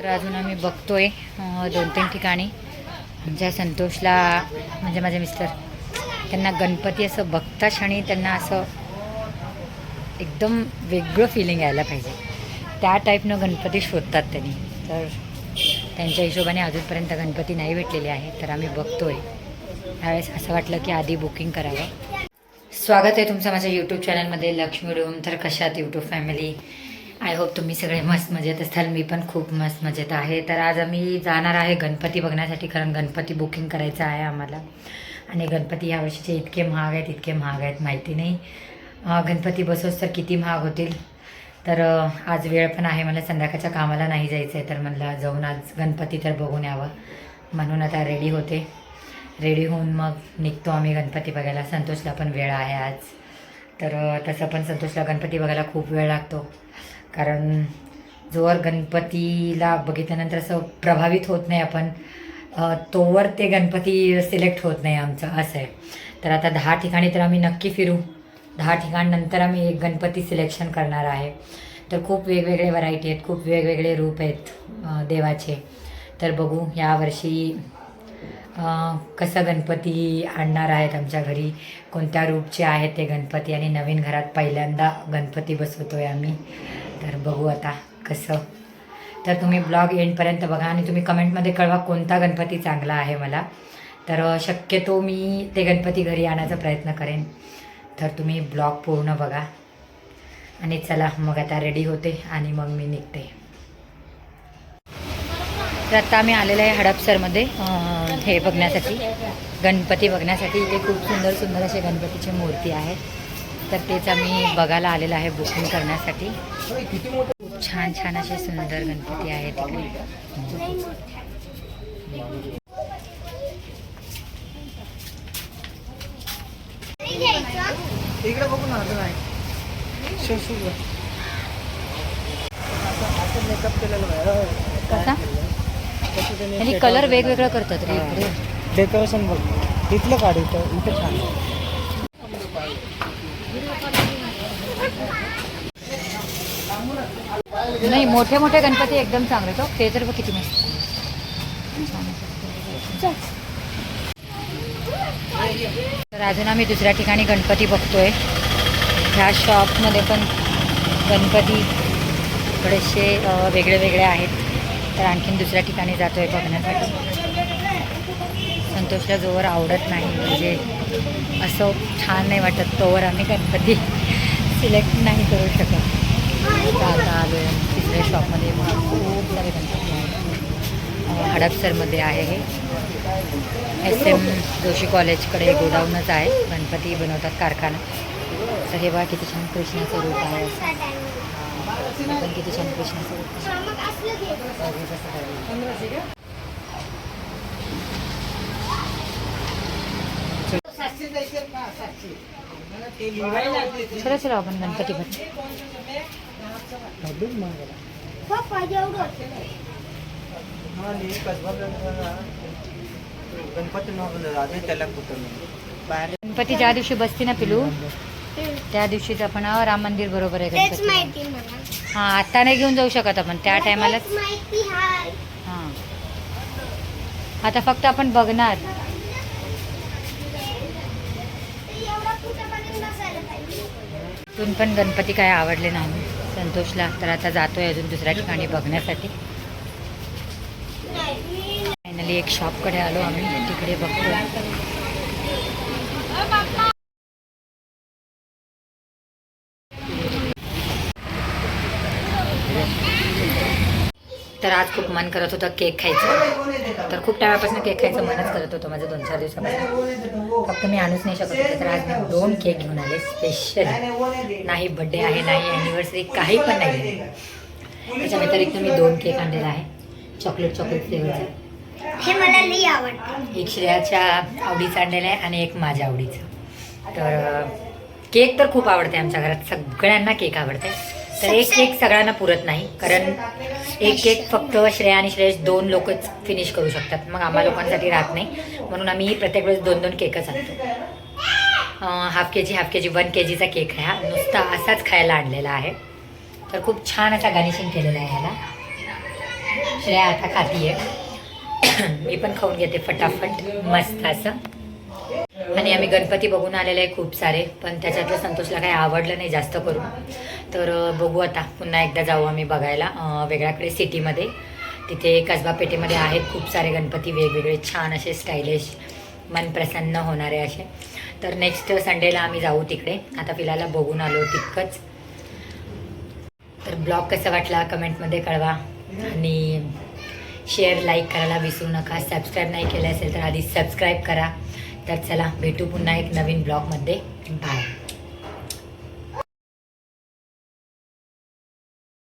तर अजून आम्ही बघतोय दोन तीन ठिकाणी. आमच्या संतोषला म्हणजे माझे मिस्टर त्यांना गणपती असं बघता क्षणी त्यांना असं एकदम वेगळं फिलिंग यायला पाहिजे. त्या टाईपनं गणपती शोधतात त्यांनी. तर त्यांच्या हिशोबाने अजूनपर्यंत गणपती नाही भेटलेले आहे तर आम्ही बघतोय. त्यावेळेस असं वाटलं की आधी बुकिंग करावं. स्वागत आहे तुमचं माझ्या यूट्यूब चॅनलमध्ये लक्ष्मी डोम तर कशात यूट्यूब फॅमिली आय होप तुम्ही सगळे मस्त मजेत असाल. मी पण खूप मस्त मजेत आहे. तर आज आम्ही जाणार आहे गणपती बघण्यासाठी कारण गणपती बुकिंग करायचं आहे आम्हाला. आणि गणपती यावर्षीचे इतके महाग आहेत इतके महाग आहेत माहिती नाही. गणपती बसोस तर किती महाग होतील? तर आज वेळ पण आहे. मला संध्याकाळच्या कामाला नाही जायचं आहे तर म्हणलं जाऊन आज गणपती तर बघून यावं. म्हणून आता रेडी होते. रेडी होऊन मग निघतो आम्ही गणपती बघायला. संतोषला पण वेळ आहे आज. तर तसं पण संतोषला गणपती बघायला खूप वेळ लागतो. कारण जोवर गणपतीला बघितल्यानंतर असं प्रभावित होत नाही आपण तोवर ते गणपती सिलेक्ट होत नाही आमचं असं आहे. तर आता दहा ठिकाणी तर आम्ही नक्की फिरू. दहा ठिकाणनंतर आम्ही एक गणपती सिलेक्शन करणार आहे. तर खूप वेगवेगळे व्हरायटी आहेत खूप वेगवेगळे रूप आहेत देवाचे. तर बघू यावर्षी कसं गणपती आणणार आहेत आमच्या घरी? कोणत्या रूपचे आहेत ते गणपती? आणि नवीन घरात पहिल्यांदा गणपती बसवतो आहे आम्ही. तर बघू आता कसं. तर तुम्ही ब्लॉग एंडपर्यंत बघा आणि तुम्ही कमेंटमध्ये कळवा कोणता गणपती चांगला आहे मला. तर शक्यतो मी ते गणपती घरी आणायचा प्रयत्न करेन. तर तुम्ही ब्लॉग पूर्ण बघा. आणि चला मग आता रेडी होते आणि मग मी निघते. तर आता आम्ही आलेलं आहे हडपसरमध्ये. हे बघण्यासाठी गणपती बघण्यासाठी इथे खूप सुंदर सुंदर असे गणपतीची मूर्ती आहेत. तर तेच आम्ही बघायला आलेलं आहे बुकिंग करण्यासाठी. खूप छान छान असे सुंदर गणपती आहेत तिकडे इकडे बघू ना असं नाही. शिवशिव असं मेकअप केलेलं कसा? आणि कलर वेगवेगळं करतात रे इकडे. डेकोरेशन बघ. इथलं काढ इथं. इथं छान नाही मोठे मोठे गणपती एकदम चांगले तो ते तर बघ किती मस्त. तर अजून आम्ही दुसऱ्या ठिकाणी गणपती बघतोय. ह्या शॉपमध्ये पण गणपती थोडेसे वेगळे वेगळे आहेत. तर आणखीन दुसऱ्या ठिकाणी जातोय बघण्यासाठी. संतोषला जोवर आवडत नाही म्हणजे असं छान नाही वाटत. तोवर आम्ही गणपती सिलेक्ट नाही करू शकत. आता आलो तिसऱ्या शॉपमध्ये मग खूप सारे गणपती आहेत. हडपसरमध्ये आहे हे. एस एम जोशी कॉलेजकडे गोडाऊनच आहे. गणपती बनवतात कारखाना. तर हे बघा किती छान कृष्णाचं रूप आहे. असं पण किती छान कृष्णाचं चला चला आपण गणपती बघ गणपती ज्या दिवशी बसते ना पिलू त्या दिवशीच आपण राम मंदिर बरोबर आहे गणपती हा आता नाही घेऊन जाऊ शकत आपण त्या टायमालाच हा. आता फक्त आपण बघणार. इथून पण गणपती काय आवडले नाही. संतोषला तर आता जातोय अजून दुसऱ्या ठिकाणी बघण्यासाठी. फायनली एक शॉपकडे आलो आम्ही तिकडे बघतो तर आज खूप मन करत होतं केक खायचं. तर खूप टायमापासून केक खायचं मनच करत होतं माझं दोन चार दिवसापासून. फक्त मी आणूच नाही शकत होते तर आज मी दोन केक घेऊन आले स्पेशल नाही बड्डे आहे नाही ॲनिव्हर्सरी काही पण नाही. त्याच्या व्यतिरिक्त मी दोन केक आणलेला आहे चॉकलेट चॉकलेट फ्लेवरचा हे मला लई आवडतं. एक श्रेयाच्या आवडीचं आणलेलं आहे आणि एक माझ्या आवडीचं. तर केक तर खूप आवडते आमच्या घरात. सगळ्यांना केक आवडते तर एक केक सगळ्यांना पुरत नाही कारण एक केक फक्त श्रेया आणि श्रेयस दोन लोकच फिनिश करू शकतात. मग आम्हा लोकांसाठी राहत नाही. म्हणून आम्ही प्रत्येक वेळेस दोन दोन केकच आणतो. Half K G half K G one K जीचा केक आहे हा नुसता असाच खायला आणलेला आहे. तर खूप छान असा गार्निशिंग केलेला आहे ह्याला. श्रेया आता खाती आहे मी पण खाऊन घेते फटाफट मस्त असं. आणि आम्ही गणपती बघून आलेले आहे खूप सारे पण त्याच्यातलं संतोषला काही आवडलं नाही जास्त करून. तर बघू आता पुन्हा एकदा जाऊ आम्ही बघायला वेगळ्याकडे सिटीमध्ये. तिथे कसबा पेठेमध्ये आहेत खूप सारे गणपती वेगवेगळे छान असे स्टायलिश मन प्रसन्न होणारे असे. तर नेक्स्ट संडेला आम्ही जाऊ तिकडे. आता फिलाला बघून आलो तितकंच. तर ब्लॉग कसा वाटला कमेंटमध्ये कळवा. आणि शेअर लाईक करायला विसरू नका. सबस्क्राईब नाही केलं असेल तर आधी सबस्क्राईब करा. तर चला भेटू पुन्हा एक नवीन ब्लॉगमध्ये. बाय.